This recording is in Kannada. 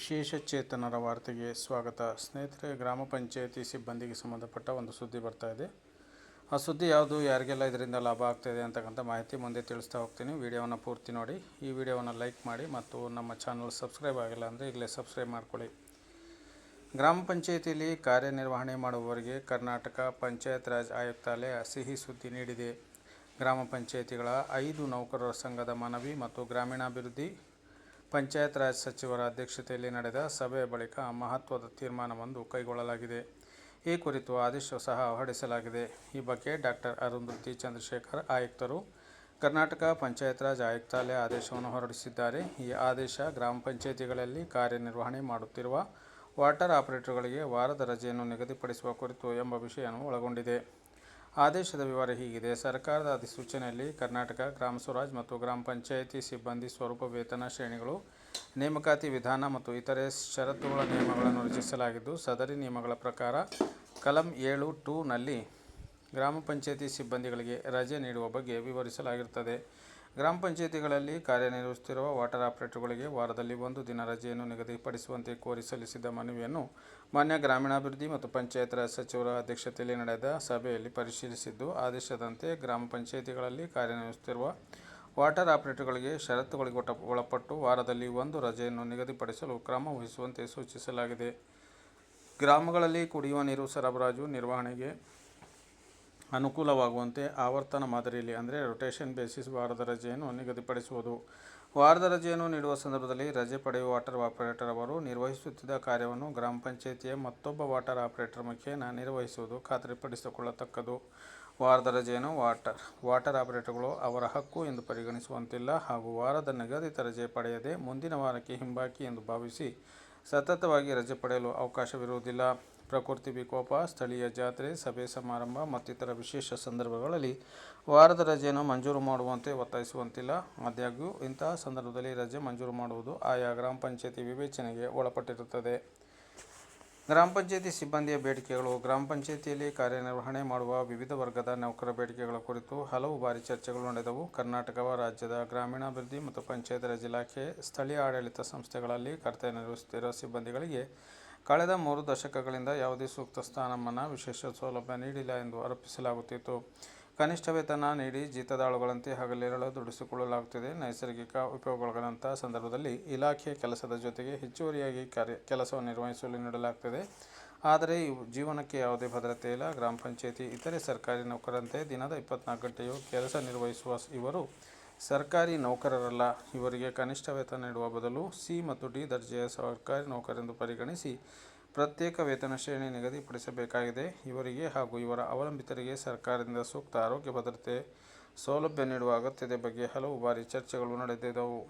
ವಿಶೇಷ ಚೇತನರ ವಾರ್ತೆಗೆ ಸ್ವಾಗತ. ಸ್ನೇಹಿತರೆ, ಗ್ರಾಮ ಪಂಚಾಯತಿ ಸಿಬ್ಬಂದಿಗೆ ಸಂಬಂಧಪಟ್ಟ ಒಂದು ಸುದ್ದಿ ಬರ್ತಾ ಇದೆ. ಆ ಸುದ್ದಿ ಯಾವುದು, ಯಾರಿಗೆಲ್ಲ ಇದರಿಂದ ಲಾಭ ಆಗ್ತಾಯಿದೆ ಅಂತಕ್ಕಂಥ ಮಾಹಿತಿ ಮುಂದೆ ತಿಳಿಸ್ತಾ ಹೋಗ್ತೀನಿ. ವಿಡಿಯೋವನ್ನು ಪೂರ್ತಿ ನೋಡಿ. ಈ ವಿಡಿಯೋವನ್ನು ಲೈಕ್ ಮಾಡಿ ಮತ್ತು ನಮ್ಮ ಚಾನಲ್ ಸಬ್ಸ್ಕ್ರೈಬ್ ಆಗಿಲ್ಲ ಅಂದರೆ ಈಗಲೇ ಸಬ್ಸ್ಕ್ರೈಬ್ ಮಾಡ್ಕೊಳ್ಳಿ. ಗ್ರಾಮ ಪಂಚಾಯಿತಿಯಲ್ಲಿ ಕಾರ್ಯನಿರ್ವಹಣೆ ಮಾಡುವವರಿಗೆ ಕರ್ನಾಟಕ ಪಂಚಾಯತ್ ರಾಜ್ ಆಯುಕ್ತಾಲಯ ಸಿಹಿ ಸುದ್ದಿ ನೀಡಿದೆ. ಗ್ರಾಮ ಪಂಚಾಯಿತಿಗಳ ಐದು ನೌಕರರ ಸಂಘದ ಮನವಿ ಮತ್ತು ಗ್ರಾಮೀಣಾಭಿವೃದ್ಧಿ ಪಂಚಾಯತ್ ರಾಜ್ ಸಚಿವರ ಅಧ್ಯಕ್ಷತೆಯಲ್ಲಿ ನಡೆದ ಸಭೆಯ ಬಳಿಕ ಮಹತ್ವದ ತೀರ್ಮಾನವೊಂದು ಕೈಗೊಳ್ಳಲಾಗಿದೆ. ಈ ಕುರಿತು ಆದೇಶ ಸಹ ಹೊರಡಿಸಲಾಗಿದೆ. ಈ ಬಗ್ಗೆ ಡಾಕ್ಟರ್ ಅರುಂಧತಿ ಚಂದ್ರಶೇಖರ್ ಆಯುಕ್ತರು, ಕರ್ನಾಟಕ ಪಂಚಾಯತ್ ರಾಜ್ ಆಯುಕ್ತಾಲಯ ಆದೇಶವನ್ನು ಹೊರಡಿಸಿದ್ದಾರೆ. ಈ ಆದೇಶ ಗ್ರಾಮ ಪಂಚಾಯಿತಿಗಳಲ್ಲಿ ಕಾರ್ಯನಿರ್ವಹಣೆ ಮಾಡುತ್ತಿರುವ ವಾಟರ್ ಆಪರೇಟರ್ಗಳಿಗೆ ವಾರದ ರಜೆಯನ್ನು ನಿಗದಿಪಡಿಸುವ ಕುರಿತು ಎಂಬ ವಿಷಯವನ್ನು ಒಳಗೊಂಡಿದೆ. ಆದೇಶದ ವಿವರ ಹೀಗಿದೆ. ಸರ್ಕಾರದ ಅಧಿಸೂಚನೆಯಲ್ಲಿ ಕರ್ನಾಟಕ ಗ್ರಾಮ ಸ್ವರಾಜ್ ಮತ್ತು ಗ್ರಾಮ ಪಂಚಾಯಿತಿ ಸಿಬ್ಬಂದಿ ಸ್ವರೂಪ ವೇತನ ಶ್ರೇಣಿಗಳು, ನೇಮಕಾತಿ ವಿಧಾನ ಮತ್ತು ಇತರೆ ಷರತ್ತುಗಳ ನಿಯಮಗಳನ್ನು ರಚಿಸಲಾಗಿದ್ದು, ಸದರಿ ನಿಯಮಗಳ ಪ್ರಕಾರ ಕಲಂ ಏಳು ಟೂನಲ್ಲಿ ಗ್ರಾಮ ಪಂಚಾಯಿತಿ ಸಿಬ್ಬಂದಿಗಳಿಗೆ ರಜೆ ನೀಡುವ ಬಗ್ಗೆ ವಿವರಿಸಲಾಗಿರುತ್ತದೆ. ಗ್ರಾಮ ಪಂಚಾಯಿತಿಗಳಲ್ಲಿ ಕಾರ್ಯನಿರ್ವಹಿಸುತ್ತಿರುವ ವಾಟರ್ ಆಪರೇಟರ್ಗಳಿಗೆ ವಾರದಲ್ಲಿ ಒಂದು ದಿನ ರಜೆಯನ್ನು ನಿಗದಿಪಡಿಸುವಂತೆ ಕೋರಿ ಸಲ್ಲಿಸಿದ್ದ ಮನವಿಯನ್ನು ಮಾನ್ಯ ಗ್ರಾಮೀಣಾಭಿವೃದ್ಧಿ ಮತ್ತು ಪಂಚಾಯತ್ ರಾಜ್ ಸಚಿವರ ಅಧ್ಯಕ್ಷತೆಯಲ್ಲಿ ನಡೆದ ಸಭೆಯಲ್ಲಿ ಪರಿಶೀಲಿಸಿದ್ದು, ಆದೇಶದಂತೆ ಗ್ರಾಮ ಪಂಚಾಯಿತಿಗಳಲ್ಲಿ ಕಾರ್ಯನಿರ್ವಹಿಸುತ್ತಿರುವ ವಾಟರ್ ಆಪರೇಟರ್ಗಳಿಗೆ ಷರತ್ತುಗಳಿಗೆ ಒಳಪಟ್ಟು ವಾರದಲ್ಲಿ ಒಂದು ರಜೆಯನ್ನು ನಿಗದಿಪಡಿಸಲು ಕ್ರಮ ವಹಿಸುವಂತೆ ಸೂಚಿಸಲಾಗಿದೆ. ಗ್ರಾಮಗಳಲ್ಲಿ ಕುಡಿಯುವ ನೀರು ಸರಬರಾಜು, ನಿರ್ವಹಣೆಗೆ ಅನುಕೂಲವಾಗುವಂತೆ ಆವರ್ತನ ಮಾದರಿಯಲ್ಲಿ, ಅಂದರೆ ರೊಟೇಷನ್ ಬೇಸಿಸ್ ವಾರದ ರಜೆಯನ್ನು ನಿಗದಿಪಡಿಸುವುದು. ವಾರದ ರಜೆಯನ್ನು ನೀಡುವ ಸಂದರ್ಭದಲ್ಲಿ ರಜೆ ಪಡೆಯುವ ವಾಟರ್ ಆಪರೇಟರ್ ಅವರು ನಿರ್ವಹಿಸುತ್ತಿದ್ದ ಕಾರ್ಯವನ್ನು ಗ್ರಾಮ ಪಂಚಾಯಿತಿಯ ಮತ್ತೊಬ್ಬ ವಾಟರ್ ಆಪರೇಟರ್ ಮುಖೇನ ನಿರ್ವಹಿಸುವುದು ಖಾತರಿಪಡಿಸಿಕೊಳ್ಳತಕ್ಕದು ವಾರದ ರಜೆಯನ್ನು ವಾಟರ್ ವಾಟರ್ ಆಪರೇಟರ್ಗಳು ಅವರ ಹಕ್ಕು ಎಂದು ಪರಿಗಣಿಸುವಂತಿಲ್ಲ ಹಾಗೂ ವಾರದ ನಿಗದಿತ ರಜೆ ಪಡೆಯದೆ ಮುಂದಿನ ವಾರಕ್ಕೆ ಹಿಂಬಾಕಿ ಎಂದು ಭಾವಿಸಿ ಸತತವಾಗಿ ರಜೆ ಪಡೆಯಲು ಅವಕಾಶವಿರುವುದಿಲ್ಲ. ಪ್ರಕೃತಿ ವಿಕೋಪ, ಸ್ಥಳೀಯ ಜಾತ್ರೆ, ಸಭೆ ಸಮಾರಂಭ ಮತ್ತಿತರ ವಿಶೇಷ ಸಂದರ್ಭಗಳಲ್ಲಿ ವಾರದ ರಜೆಯನ್ನು ಮಂಜೂರು ಮಾಡುವಂತೆ ಒತ್ತಾಯಿಸುವಂತಿಲ್ಲ. ಆದಾಗ್ಯೂ, ಇಂತಹ ಸಂದರ್ಭದಲ್ಲಿ ರಜೆ ಮಂಜೂರು ಮಾಡುವುದು ಆಯಾ ಗ್ರಾಮ ಪಂಚಾಯತಿ ವಿವೇಚನೆಗೆ ಒಳಪಟ್ಟಿರುತ್ತದೆ. ಗ್ರಾಮ ಪಂಚಾಯತಿ ಸಿಬ್ಬಂದಿಯ ಬೇಡಿಕೆಗಳು, ಗ್ರಾಮ ಪಂಚಾಯತಿಯಲ್ಲಿ ಕಾರ್ಯನಿರ್ವಹಣೆ ಮಾಡುವ ವಿವಿಧ ವರ್ಗದ ನೌಕರ ಬೇಡಿಕೆಗಳ ಕುರಿತು ಹಲವು ಬಾರಿ ಚರ್ಚೆಗಳು ನಡೆದವು. ಕರ್ನಾಟಕ, ರಾಜ್ಯದ ಗ್ರಾಮೀಣಾಭಿವೃದ್ಧಿ ಮತ್ತು ಪಂಚಾಯತ್ ರಾಜ್ ಇಲಾಖೆ, ಸ್ಥಳೀಯ ಆಡಳಿತ ಸಂಸ್ಥೆಗಳಲ್ಲಿ ಕರ್ತವ್ಯ ನಿರ್ವಹಿಸುತ್ತಿರುವ ಸಿಬ್ಬಂದಿಗಳಿಗೆ ಕಳೆದ ಮೂರು ದಶಕಗಳಿಂದ ಯಾವುದೇ ಸೂಕ್ತ ಸ್ಥಾನಮಾನ ವಿಶೇಷ ಸೌಲಭ್ಯ ನೀಡಿಲ್ಲ ಎಂದು ಆರೋಪಿಸಲಾಗುತ್ತಿತ್ತು. ಕನಿಷ್ಠ ವೇತನ ನೀಡಿ ಜೀತದಾಳುಗಳಂತೆ ಹಗಲಿರಳು ದುಡಿಸಿಕೊಳ್ಳಲಾಗುತ್ತಿದೆ. ನೈಸರ್ಗಿಕ ಉಪಯೋಗಗಳಂತಹ ಸಂದರ್ಭದಲ್ಲಿ ಇಲಾಖೆಯ ಕೆಲಸದ ಜೊತೆಗೆ ಹೆಚ್ಚುವರಿಯಾಗಿ ಕಾರ್ಯ, ಕೆಲಸವನ್ನು ನಿರ್ವಹಿಸಲು ನೀಡಲಾಗುತ್ತದೆ ಆದರೆ ಜೀವನಕ್ಕೆ ಯಾವುದೇ ಭದ್ರತೆ ಇಲ್ಲ. ಗ್ರಾಮ ಪಂಚಾಯಿತಿ, ಇತರೆ ಸರ್ಕಾರಿ ನೌಕರಂತೆ ದಿನದ ಇಪ್ಪತ್ನಾಲ್ಕು ಗಂಟೆಯೂ ಕೆಲಸ ನಿರ್ವಹಿಸುವ ಇವರು ಸರ್ಕಾರಿ ನೌಕರರಲ್ಲ. ಇವರಿಗೆ ಕನಿಷ್ಠ ವೇತನ ನೀಡುವ ಬದಲು ಸಿ ಮತ್ತು ಡಿ ದರ್ಜೆಯ ಸರ್ಕಾರಿ ನೌಕರೆಂದು ಪರಿಗಣಿಸಿ ಪ್ರತ್ಯೇಕ ವೇತನ ಶ್ರೇಣಿ ನಿಗದಿಪಡಿಸಬೇಕಾಗಿದೆ. ಇವರಿಗೆ ಹಾಗೂ ಇವರ ಅವಲಂಬಿತರಿಗೆ ಸರ್ಕಾರದಿಂದ ಸೂಕ್ತ ಆರೋಗ್ಯ ಭದ್ರತೆ ಸೌಲಭ್ಯ ನೀಡುವ ಅಗತ್ಯತೆ ಬಗ್ಗೆ ಹಲವು ಬಾರಿ ಚರ್ಚೆಗಳು ನಡೆದಿದ್ದವು